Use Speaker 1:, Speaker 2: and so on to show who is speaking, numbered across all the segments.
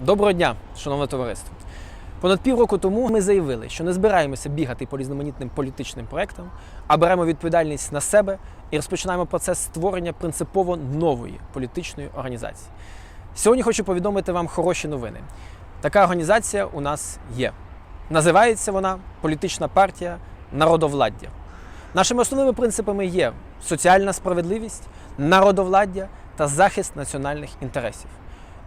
Speaker 1: Доброго дня, шановне товариство. Понад півроку тому ми заявили, що не збираємося бігати по різноманітним політичним проектам, а беремо відповідальність на себе і розпочинаємо процес створення принципово нової політичної організації. Сьогодні хочу повідомити вам хороші новини. Така організація у нас є. Називається вона Політична партія Народовладдя. Нашими основними принципами є соціальна справедливість, народовладдя та захист національних інтересів.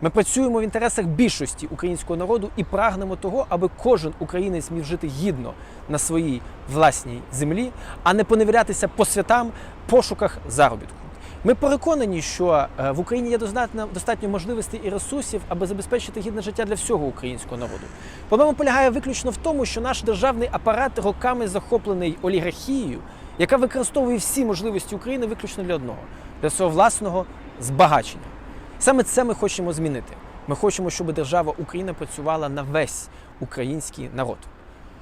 Speaker 1: Ми працюємо в інтересах більшості українського народу і прагнемо того, аби кожен українець міг жити гідно на своїй власній землі, а не поневірятися по святам пошуках заробітку. Ми переконані, що е, в Україні є достатньо, достатньо можливостей і ресурсів, аби забезпечити гідне життя для всього українського народу. Проблема полягає виключно в тому, що наш державний апарат роками захоплений олігархією, яка використовує всі можливості України виключно для одного для свого власного збагачення. Саме це ми хочемо змінити. Ми хочемо, щоб держава Україна працювала на весь український народ.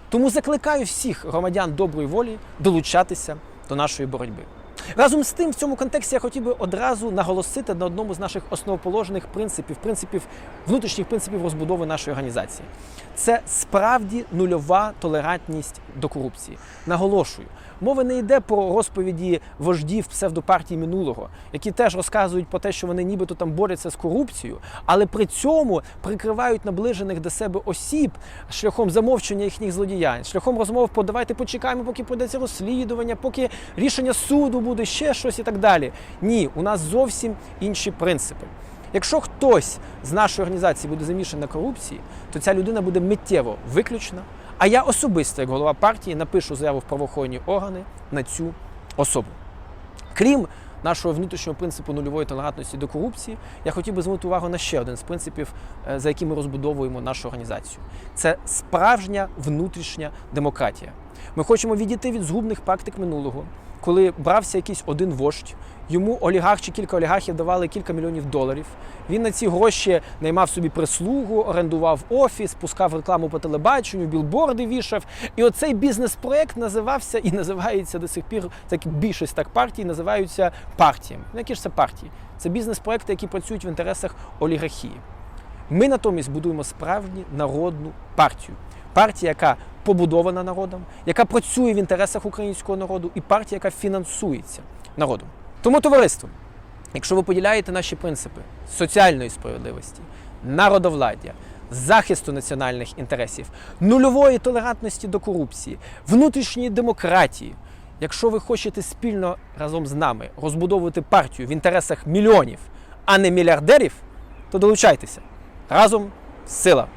Speaker 1: Тому закликаю всіх громадян доброї волі долучатися до нашої боротьби. Разом з тим, в цьому контексті я хотів би одразу наголосити на одному з наших основоположних принципів, принципів внутрішніх принципів розбудови нашої організації. Це справді нульова толерантність до корупції. Наголошую, мова не йде про розповіді вождів псевдопартій минулого, які теж розказують про те, що вони нібито там борються з корупцією, але при цьому прикривають наближених до себе осіб шляхом замовчення їхніх злодіянь, шляхом розмов про давайте почекаємо, поки пройдеться розслідування, поки рішення суду буде ще щось і так далі. Ні, у нас зовсім інші принципи. Якщо хтось з нашої організації буде замішаний на корупції, то ця людина буде миттєво виключена. А я особисто, як голова партії, напишу заяву в правоохоронні органи на цю особу. Крім нашого внутрішнього принципу нульової толерантності до корупції, я хотів би звернути увагу на ще один з принципів, е, за яким ми розбудовуємо нашу організацію. Це справжня внутрішня демократія. Ми хочемо відійти від згубних практик минулого, коли брався якийсь один вождь, йому олігарх чи кілька олігархів давали кілька мільйонів доларів. Він на ці гроші наймав собі прислугу, орендував офіс, пускав рекламу по телебаченню, білборди вішав. І оцей бізнес-проект називався і називається до сих пір, так більшість так партій називаються партіями. Ну, які ж це партії? Це бізнес-проекти, які працюють в інтересах олігархії. Ми натомість будуємо справді народну партію. Партія, яка побудована народом, яка працює в інтересах українського народу, і партія, яка фінансується народом. Тому, товариство, якщо ви поділяєте наші принципи соціальної справедливості, народовладдя, захисту національних інтересів, нульової толерантності до корупції, внутрішньої демократії, якщо ви хочете спільно разом з нами розбудовувати партію в інтересах мільйонів, а не мільярдерів, то долучайтеся. Разом сила!